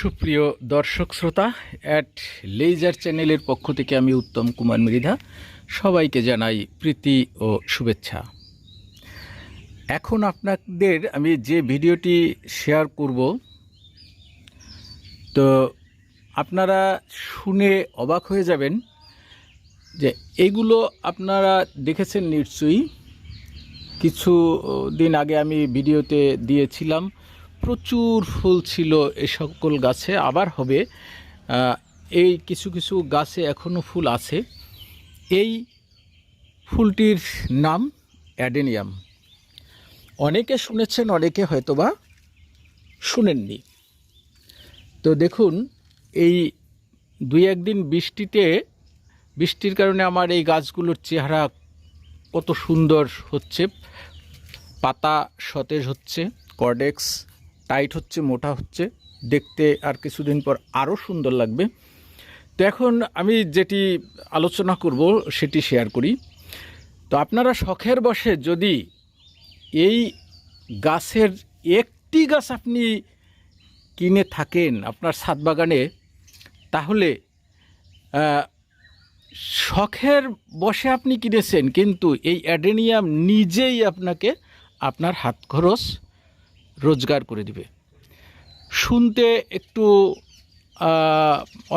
সুপ্রিয় দর্শক শ্রোতা অ্যাট লেজার চ্যানেলের পক্ষ থেকে আমি উত্তম কুমার মৃধা সবাইকে জানাই প্রীতি ও শুভেচ্ছা। এখন আপনাদের আমি যে ভিডিওটি শেয়ার করব, তো আপনারা শুনে অবাক হয়ে যাবেন যে এইগুলো আপনারা দেখেছেন নিশ্চয়ই। কিছু দিন আগে আমি ভিডিওতে দিয়েছিলাম প্রচুর ফুল ছিল এ সকল গাছে, আবার হবে এই কিছু কিছু গাছে এখনও ফুল আছে। এই ফুলটির নাম অ্যাডেনিয়াম। অনেকে শুনেছেন, অনেকে হয়তোবা শুনেননি। তো দেখুন, এই দুই একদিন বৃষ্টিতে, বৃষ্টির কারণে আমার এই গাছগুলোর চেহারা কত সুন্দর হচ্ছে, পাতা সতেজ হচ্ছে, কর্ডেক্স টাইট হচ্ছে, মোটা হচ্ছে, দেখতে আর কিছুদিন পর আরও সুন্দর লাগবে। তো এখন আমি যেটি আলোচনা করব, সেটি শেয়ার করি। তো আপনারা শখের বসে যদি এই গাছের একটি গাছ আপনি কিনে থাকেন আপনার ছাদ বাগানে, তাহলে শখের বসে আপনি কিনেছেন, কিন্তু এই অ্যাডেনিয়াম নিজেই আপনাকে, আপনার হাত খরচ রোজগার করে দিবে। শুনতে একটু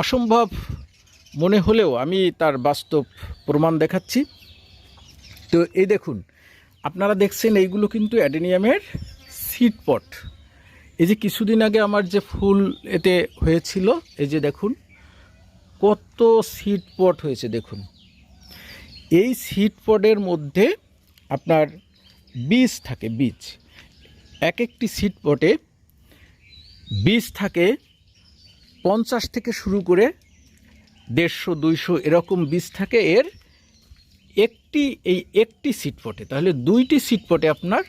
অসম্ভব মনে হলেও আমি তার বাস্তব প্রমাণ দেখাচ্ছি। তো এই দেখুন, আপনারা দেখছেন এইগুলো কিন্তু অ্যাডেনিয়ামের সিড পট। এই যে কিছুদিন আগে আমার যে ফুল এতে হয়েছিল, এই যে দেখুন, কত সিড পট হয়েছে দেখুন। এই সিড পটের মধ্যে আপনার বীজ থাকে, বীজ। এক একটি সিড পটে বীজ থাকে, পঞ্চাশ থেকে শুরু করে দেড়শো, দুইশো এরকম বীজ থাকে এর একটি, এই একটি সিট পটে তাহলে দুইটি সিট পটে আপনার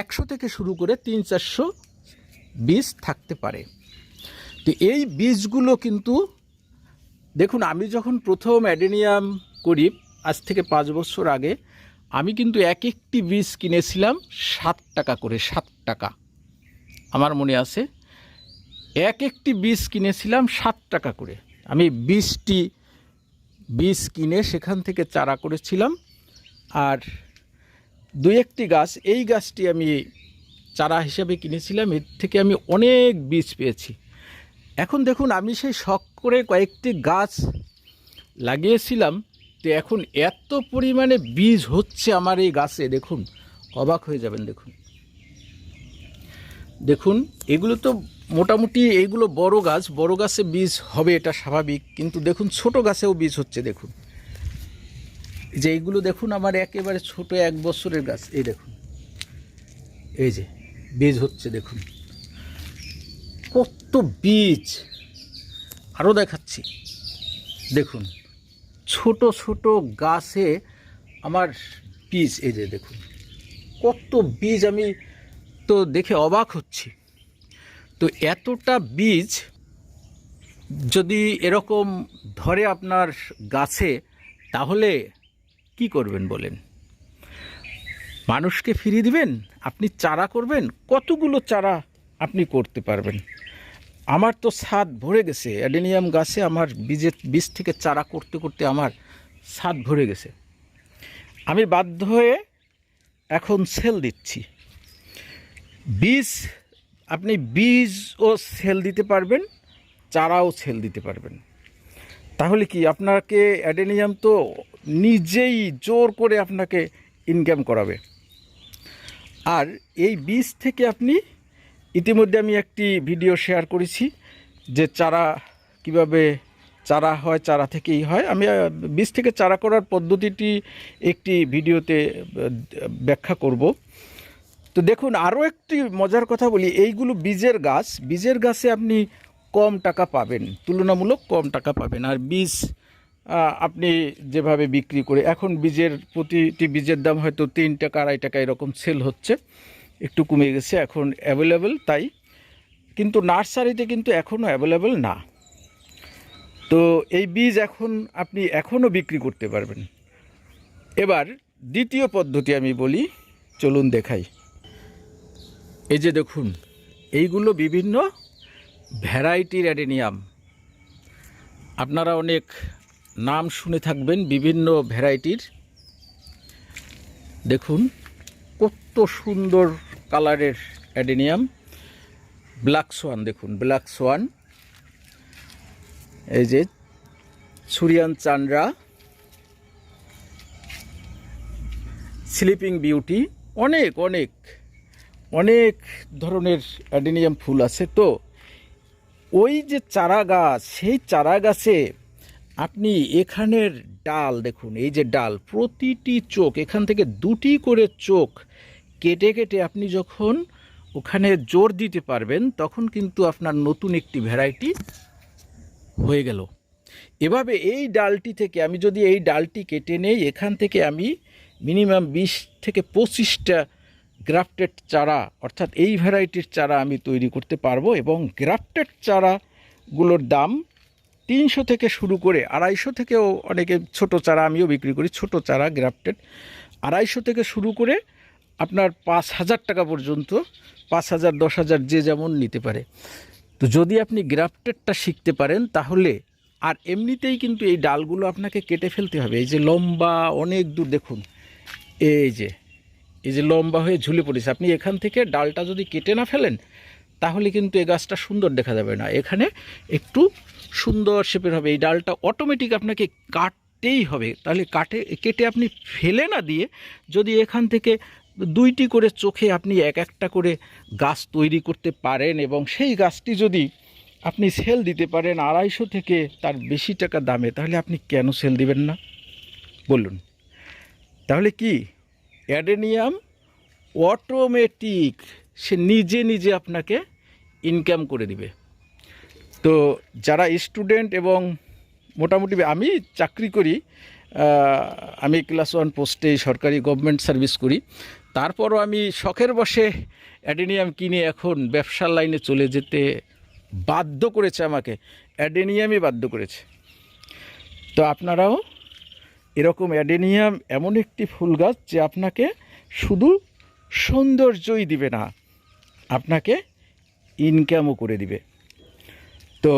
একশো থেকে শুরু করে তিন চারশো বীজ থাকতে পারে। তো এই বীজগুলো কিন্তু, দেখুন আমি যখন প্রথম অ্যাডেনিয়াম করি, আজ থেকে পাঁচ বছর আগে আমি কিন্তু এক একটি বীজ কিনেছিলাম সাত টাকা করে, সাত টাকা। আমার মনে আছে, এক একটি বীজ কিনেছিলাম সাত টাকা করে। আমি বীজটি, বীজ কিনে সেখান থেকে চারা করেছিলাম আর দুই একটি গাছ, এই গাছটি আমি চারা হিসেবে কিনেছিলাম, এর থেকে আমি অনেক বীজ পেয়েছি। এখন দেখুন, আমি সেই শখ করে কয়েকটি গাছ লাগিয়েছিলাম। এখন এত পরিমাণে বীজ হচ্ছে আমার এই গাছে, দেখুন, অবাক হয়ে যাবেন, দেখুন। দেখুন, এগুলো তো মোটামুটি এইগুলো বড় গাছ, বড় গাছে বীজ হবে, এটা স্বাভাবিক, কিন্তু দেখুন, ছোট গাছেও বীজ হচ্ছে, দেখুন। যে এইগুলো, দেখুন, আমার একেবারে ছোট এক বছরের গাছ, এই দেখুন। এই যে, বীজ হচ্ছে, দেখুন। কত বীজ! আরও দেখাচ্ছি। দেখুন ছোট ছোট গাছে আমার বীজ, এই যে দেখুন, কত বীজ আমি তো দেখে অবাক হচ্ছি। তো এতটা বীজ যদি এরকম ধরে আপনার গাছে, তাহলে কি করবেন বলেন? মানুষকে ফিরিয়ে দিবেন? আপনি চারা করবেন? কতগুলো চারা আপনি করতে পারবেন? আমার তো ছাদ ভরে গেছে। অ্যাডেনিয়াম গাছে আমার বীজের বীজ থেকে চারা করতে করতে আমার ছাদ ভরে গেছে। আমি বাধ্য হয়ে এখন সেল দিচ্ছি। বীজ, আপনি বীজও সেল দিতে পারবেন, চারাও সেল দিতে পারবেন। তাহলে কি আপনাকে অ্যাডেনিয়াম তো নিজেই জোর করে আপনাকে ইনকাম করাবে। আর এই বীজ থেকে আপনি ইতিমধ্যে আমি একটি ভিডিও শেয়ার করেছি যে চারা কীভাবে চারা হয়, চারা থেকেই হয়। আমি বীজ থেকে চারা করার পদ্ধতিটি একটি ভিডিওতে ব্যাখ্যা করব। তো দেখুন, আরও একটি মজার কথা বলি, এইগুলো বীজের গাছ। বীজের গাছে আপনি কম টাকা পাবেন, তুলনামূলক কম টাকা পাবেন। আর বীজ আপনি যেভাবে বিক্রি করে, এখন বীজের প্রতিটি বীজের দাম হয়তো তিন টাকা, আড়াই টাকা এরকম সেল হচ্ছে। একটু কমে গেছে, এখন অ্যাভেলেবেল তাই। কিন্তু নার্সারিতে কিন্তু এখনও অ্যাভেলেবেল না। তো এই বীজ এখন আপনি এখনও বিক্রি করতে পারবেন। এবার দ্বিতীয় পদ্ধতি আমি বলি, চলুন দেখাই। এই যে দেখুন, এইগুলো বিভিন্ন ভ্যারাইটির অ্যাডেনিয়াম। আপনারা অনেক নাম শুনে থাকবেন বিভিন্ন ভ্যারাইটির। দেখুন, কত সুন্দর কালারের অ্যাডেনিয়াম। ব্ল্যাক সোয়ান দেখুন, ব্ল্যাক সোয়ান। এই যে সুরিয়ান চান্দ্রা। স্লিপিং বিউটি, অনেক অনেক অনেক ধরনের অ্যাডেনিয়াম ফুল আছে। তো ওই যে চারা গাছ, সেই চারা গাছে আপনি এখানের ডাল দেখুন, এই যে ডাল, প্রতিটি চোখ, এখান থেকে দুটি করে চোখ কেটে কেটে আপনি যখন ওখানে জোর দিতে পারবেন, তখন কিন্তু আপনার নতুন একটি ভ্যারাইটি হয়ে গেল। এভাবে এই ডালটি থেকে আমি যদি এই ডালটি কেটে নেই, এখান থেকে আমি মিনিমাম বিশ থেকে পঁচিশটা গ্রাফটেড চারা, অর্থাৎ এই ভ্যারাইটির চারা আমি তৈরি করতে পারব এবং গ্রাফটেড চারাগুলোর দাম তিনশো থেকে শুরু করে আড়াইশো থেকেও অনেকে ছোট চারা আমিও বিক্রি করি, ছোট চারা গ্রাফটেড আড়াইশো থেকে শুরু করে আপনার পাঁচ হাজার টাকা পর্যন্ত, পাঁচ হাজার, দশ হাজার যে যেমন নিতে পারে। তো যদি আপনি গ্রাফটেডটা শিখতে পারেন, তাহলে আর এমনিতেই কিন্তু এই ডালগুলো আপনাকে কেটে ফেলতে হবে। এই যে লম্বা, অনেক দূর, দেখুন, এই যে এই যে লম্বা হয়ে ঝুলে পড়েছে। আপনি এখান থেকে ডালটা যদি কেটে না ফেলেন, তাহলে কিন্তু এই গাছটা সুন্দর দেখা যাবে না। এখানে একটু সুন্দর শেপের হবে। এই ডালটা অটোমেটিক আপনাকে কাটতেই হবে। তাহলে কাটে, কেটে আপনি ফেলে না দিয়ে যদি এখান থেকে দুইটি করে চোখে আপনি এক একটা করে গাছ তৈরি করতে পারেন এবং সেই গাছটি যদি আপনি সেল দিতে পারেন আড়াইশো থেকে তার বেশি টাকা দামে, তাহলে আপনি কেন সেল দিবেন না? বলুন। তাহলে কি? অ্যাডেনিয়াম অটোমেটিক সে নিজে নিজে আপনাকে ইনকাম করে দিবে। তো যারা স্টুডেন্ট এবং মোটামুটি আমি চাকরি করি আমি ক্লাস ওয়ান পোস্টে সরকারি গভর্নমেন্ট সার্ভিস করি তারপরও আমি শখের বসে অ্যাডেনিয়াম কিনে এখন ব্যবসার লাইনে চলে যেতে বাধ্য করেছে আমাকে। অ্যাডেনিয়ামই বাধ্য করেছে। তো আপনারাও এরকম অ্যাডেনিয়াম এমন একটি ফুল গাছ যে আপনাকে শুধু সৌন্দর্যই দিবে না, আপনাকে ইনকামও করে দিবে। তো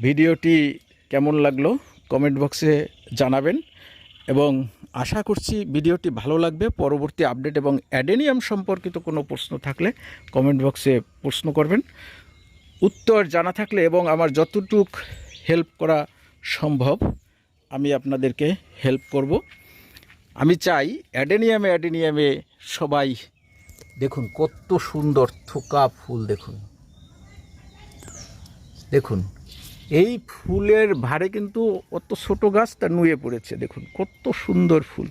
ভিডিওটি কেমন লাগল কমেন্ট বক্সে জানাবেন এবং আশা করছি ভিডিওটি ভালো লাগবে। পরবর্তী আপডেট এবং অ্যাডেনিয়াম সম্পর্কিত কোনো প্রশ্ন থাকলে কমেন্ট বক্সে প্রশ্ন করবেন। উত্তর জানা থাকলে এবং আমার যতটুক হেল্প করা সম্ভব, আমি আপনাদেরকে হেল্প করব। আমি চাই অ্যাডেনিয়ামে অ্যাডেনিয়ামে সবাই দেখুন, কত সুন্দর থোকা ফুল দেখুন। দেখুন এই ফুলের ভারে কিন্তু অত ছোট গাছ তা নুয়ে পড়েছে, দেখুন, কত সুন্দর ফুল।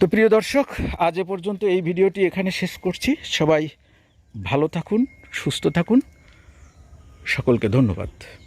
তো প্রিয় দর্শক, আজ এ পর্যন্ত এই ভিডিওটি এখানে শেষ করছি। সবাই ভালো থাকুন, সুস্থ থাকুন। সকলকে ধন্যবাদ।